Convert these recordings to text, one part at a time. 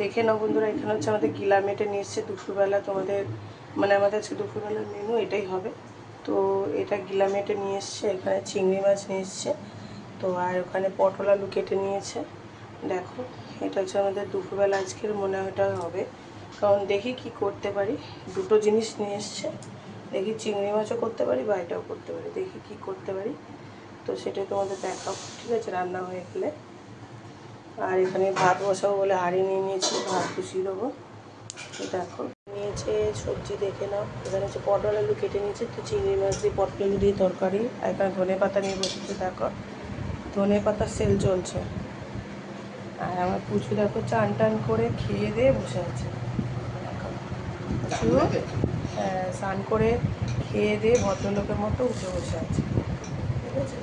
দেখে নাও বন্ধুরা, এখানে হচ্ছে আমাদের গিলা মেটে নিয়ে এসছে দুপুরবেলা তোমাদের মানে আমাদের আজকে দুপুরবেলার মেনু এটাই হবে। তো এটা গিলা মেটে নিয়ে এসছে, এখানে চিংড়ি মাছ নিয়ে এসছে, তো আর ওখানে পটল আলু কেটে নিয়েছে। দেখো, এটা হচ্ছে আমাদের দুপুরবেলা আজকের মনে এটা হবে। কারণ দেখি কি করতে পারি, দুটো জিনিস নিয়ে এসছে। দেখি চিংড়ি মাছও করতে পারি বা এটাও করতে পারি, দেখি কি করতে পারি। তো সেটাই তোমাদের দেখাও ঠিক আছে? রান্না হয়ে গেলে। আর এখানে ভাত বসাবো বলে হাঁড়ি নিয়ে নিয়েছি ভাত বসিয়ে দেবো। দেখো নিয়েছে সবজি দেখে নাও। এখানে হচ্ছে পটল আলু কেটে নিয়েছে তো চিংড়ি মাছ দিয়ে পটল আলু দিয়ে তরকারি আর এখানে ধনে পাতা নিয়ে বসেছে দেখো। ধনে পাতার সেল চলছে। আর আমার পুচু দেখো চান টান করে খেয়ে দিয়ে বসে আছে। পুচু হ্যাঁ, স্নান করে খেয়ে দিয়ে ভদ্রলোকের মতো উঠে বসে আছে। ঠিক আছে?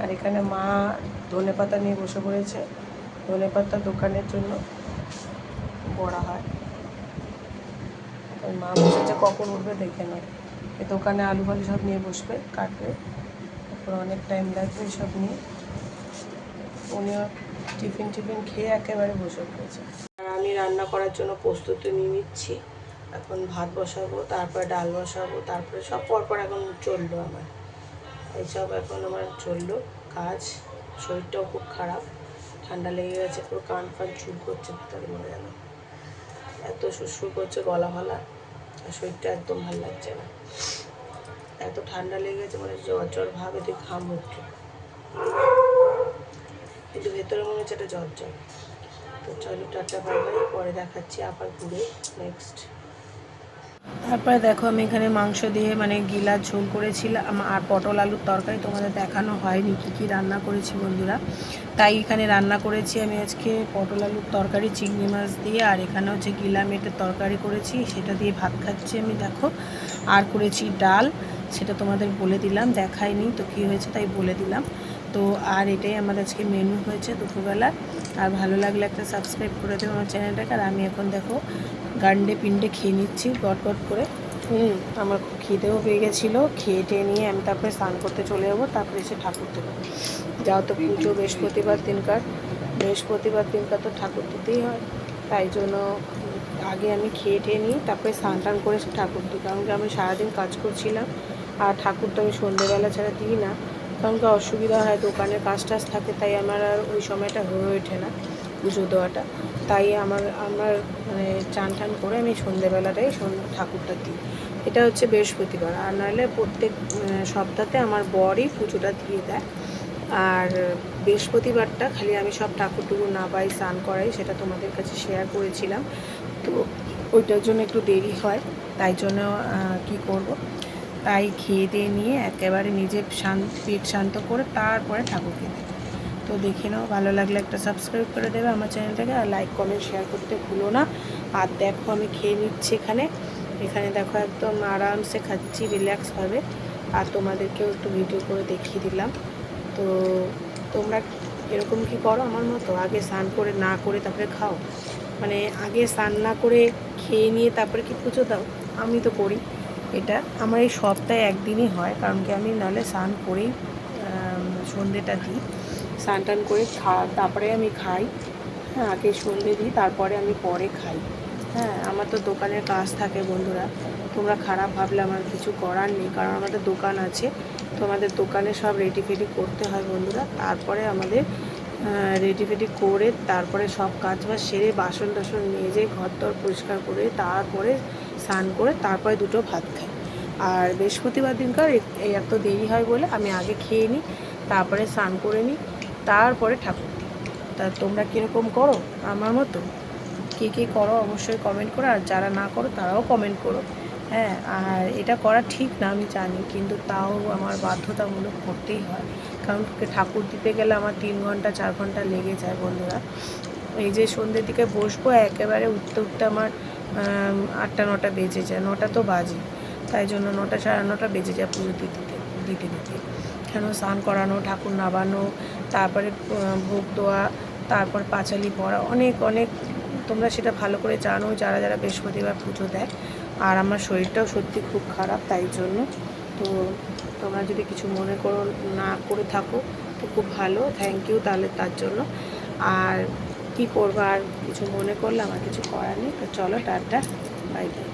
আর এখানে মা ধনে পাতা নিয়ে বসে পড়েছে। ধনে পাতা দোকানের জন্য বড়া হয়। মা বসেছে, কখন উঠবে দেখে নাও। এই দোকানে আলু ফালু সব নিয়ে বসবে, কাটবে। তারপর অনেক টাইম লাগবে সব নিয়ে। উনিও টিফিন টিফিন খেয়ে একেবারে বসে পড়েছে। আর আমি রান্না করার জন্য প্রস্তুতি নিয়ে নিচ্ছি। এখন ভাত বসাবো, তারপরে ডাল বসাবো, তারপরে সব পরপর এখন চলল আমার। এইসব এখন আমার চলল কাজ। শরীরটাও খুব খারাপ। ঠান্ডা লেগে গেছে, পুরো কান ফান চুল করছে ভিতরে মনে গেল এত সুসু করছে গলা ফলা, আর শরীরটা একদম ভালো লাগছে না। এত ঠান্ডা লেগে গেছে মানে জ্বর জ্বর ভাবে তুই ঘাম উঠছে। কিন্তু ভেতরে মনে হচ্ছে একটা জ্বর জ্বর। তো চলো টাটা বাই বাই পরে দেখাচ্ছি আবার ঘুরে। নেক্সট তারপরে দেখো আমি এখানে মাংস দিয়ে মানে গিলা ঝোল করেছিলাম আর পটল আলুর তরকারি তোমাদের দেখানো হয়নি, কী কী রান্না করেছি বন্ধুরা। তাই এখানে রান্না করেছি আমি আজকে পটল আলুর তরকারি, চিংড়ি মাছ দিয়ে, আর এখানে হচ্ছে গিলা মেটের তরকারি করেছি, সেটা দিয়ে ভাত খাচ্ছি আমি দেখো। আর করেছি ডাল, সেটা তোমাদের বলে দিলাম, দেখায়নি তো কী হয়েছে তাই বলে দিলাম। তো আর এটাই আমার আজকে মেনু হয়েছে দুপুরবেলা। আর ভালো লাগলে একটা সাবস্ক্রাইব করে দেবো আমার চ্যানেলটাকে আর আমি এখন দেখো গান্ডে পিন্ডে খেয়ে নিচ্ছি, গট করে। হুম, আমার খিদেও পেয়ে গেছিল। খেয়ে টেয়ে নিয়ে আমি তারপরে স্নান করতে চলে যাব, তারপরে এসে ঠাকুর দেবো। যাও তো পুজো, বৃহস্পতিবার দিনকার। বৃহস্পতিবার দিনকার তো ঠাকুর দিতেই হয়। তাই জন্য আগে আমি খেয়ে টেয়ে নিই তারপরে স্নান টান করে ঠাকুর দিই। কারণ কি আমি সারাদিন কাজ করছিলাম, আর ঠাকুর তো আমি সন্ধ্যেবেলা ছাড়া দিই না। কারণ কি অসুবিধা হয়, দোকানের কাজ টাজ থাকে, তাই আমার আর ওই সময়টা হয়ে ওঠে না। পুজো দেওয়াটা। তাই আমার আমার মানে চান টান করে আমি সন্ধেবেলাটাই ঠাকুরটা দিই। এটা হচ্ছে বৃহস্পতিবার। আর নাহলে প্রত্যেক সপ্তাহে আমার বরই পুজোটা দিয়ে দেয়। আর বৃহস্পতিবারটা খালি আমি সব ঠাকুরটুকু না পাই, স্নান করাই, সেটা তোমাদের কাছে শেয়ার করেছিলাম। তো ওইটার জন্য একটু দেরি হয়। তাই জন্য কি করব? তাই খেয়ে দিয়ে নিয়ে একেবারে নিজে শান্ত পেট শান্ত করে তারপরে ঠাকুরকে দেয় তো দেখে নাও ভালো লাগলে একটা সাবস্ক্রাইব করে দেবে আমার চ্যানেলটাকে আর লাইক কমেন্ট শেয়ার করতে ভুলো না। আর দেখো আমি খেয়ে নিচ্ছি এখানে। এখানে দেখো একদম আরামসে খাচ্ছি রিল্যাক্সভাবে আর তোমাদেরকেও একটু ভিডিও করে দেখিয়ে দিলাম। তো তোমরা এরকম কি করো আমার মতো? আগে স্নান করে না করে তারপরে খাও। মানে আগে স্নান না করে খেয়ে নিয়ে তারপরে কি পুজো দাও? আমি তো করি। এটা আমার এই সপ্তাহে একদিনই হয় কারণ কি আমি নাহলে স্নান করেই আম, সন্ধেটা দিই। স্নান টান করে খা তারপরে আমি খাই। হ্যাঁ আগে সন্ধে দিই, তারপরে আমি পরে খাই। হ্যাঁ আমার তো দোকানের কাজ থাকে বন্ধুরা। তোমরা খারাপ ভাবলে আমার কিছু করার নেই, কারণ আমাদের দোকান আছে। তো আমাদের দোকানে সব রেডি ফেডি করতে হয় বন্ধুরা। তারপরে আমাদের রেডি ফেডি করে তারপরে সব কাজ বাজ সেরে বাসন টাসন নিয়ে যেয়ে ঘর দর পরিষ্কার করে তারপরে স্নান করে তারপরে দুটো ভাত খাই। আর বৃহস্পতিবার দিনকার এত দেরি হয় বলে আমি আগে খেয়ে নিই, তারপরে স্নান করে নিই। তারপরে ঠাকুর। দিই তা তোমরা কীরকম করো? আমার মতো? কে কে করো অবশ্যই কমেন্ট করো, আর যারা না করো তারাও কমেন্ট করো। হ্যাঁ আর এটা করা ঠিক না, আমি জানি, কিন্তু তাও আমার বাধ্যতামূলক করতেই হয়। কারণ ঠাকুর দিতে গেলে আমার তিন ঘণ্টা, চার ঘণ্টা লেগে যায় বন্ধুরা। এই যে সন্ধ্যের দিকে বসবো, একেবারে উঠতে উঠতে আমার আটটা, নটা বেজে যায়। নটা তো বাজে। তাই জন্য নটা, সাড়ে নটা বেজে যায় পুজো দিতে দিতে দিতে। কেন স্নান করানো, ঠাকুর নাবানো তারপরে ভোগ দেওয়া, তারপর পাঁচালি পড়া। অনেক অনেক তোমরা সেটা ভালো করে জানো, যারা যারা বৃহস্পতিবার পুজো দেয়। আর আমার শরীরটাও সত্যি খুব খারাপ, তাই জন্য। তো তোমরা যদি কিছু মনে করো, না করে থাকো, তো খুব ভালো। থ্যাংক ইউ তাহলে তার জন্য। আর কী করব আর কিছু মনে করলে আমার কিছু করার নেই। তো চলো, টাটা বাই বাই